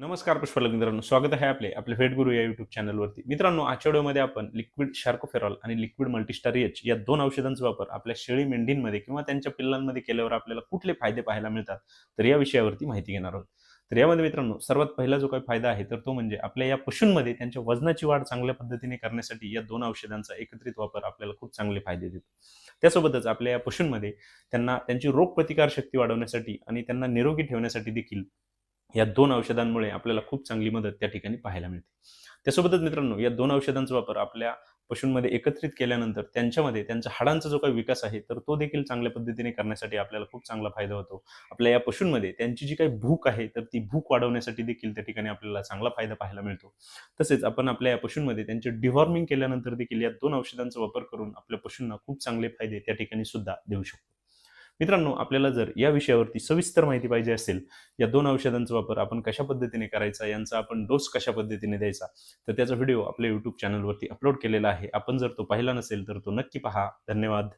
नमस्कार पुष्पलक मित्रांनो स्वागत आहे आपले आपले भेट गुरु या युट्यूब चॅनलवरती मित्रांनो आजच्या व्हिडिओमध्ये आपण लिक्विड शार्कोफेरॉल आणि लिक्विड मल्टीस्टार एच या दोन औषधांचा वापर आपल्या शेळी मेंढींमध्ये किंवा त्यांच्या पिल्लांमध्ये केल्यावर आपल्याला कुठले फायदे पाहायला मिळतात तर या विषयावरती माहिती घेणार आहोत. तर यामध्ये मित्रांनो सर्वात पहिला जो काही फायदा आहे तर तो म्हणजे आपल्या या पशूंमध्ये त्यांच्या वजनाची वाढ चांगल्या पद्धतीने करण्यासाठी या दोन औषधांचा एकत्रित वापर आपल्याला खूप चांगले फायदे देतो. त्यासोबतच आपल्या या पशूंमध्ये त्यांना त्यांची रोगप्रतिकार शक्ती वाढवण्यासाठी आणि त्यांना निरोगी ठेवण्यासाठी देखील या दोन औषधांमुळे आपल्याला खूप चांगली मदत त्या ठिकाणी पाहायला मिळते. त्यासोबतच मित्रांनो या दोन औषधांचा वापर आपल्या पशूंमध्ये एकत्रित केल्यानंतर त्यांच्यामध्ये त्यांच्या हाडांचा जो काही विकास आहे तर तो देखील चांगल्या पद्धतीने करण्यासाठी आपल्याला खूप चांगला फायदा होतो. आपल्या या पशूंमध्ये त्यांची जी काही भूक आहे तर ती भूक वाढवण्यासाठी देखील त्या ठिकाणी आपल्याला चांगला फायदा पाहायला मिळतो. तसेच आपण आपल्या या पशूंमध्ये त्यांचे डिवॉर्मिंग केल्यानंतर देखील या दोन औषधांचा वापर करून आपल्या पशूंना खूप चांगले फायदे त्या ठिकाणी सुद्धा देऊ शकतो. मित्रांनो आपल्याला जर या विषयावरती सविस्तर माहिती पाहिजे असेल या दोन औषधांचा वापर आपण कशा पद्धतीने करायचा यांचा आपण डोस कशा पद्धतीने द्यायचा तर त्याचा व्हिडिओ आपल्या युट्यूब चॅनलवरती अपलोड केलेला आहे. आपण जर तो पाहिला नसेल तर तो नक्की पहा. धन्यवाद.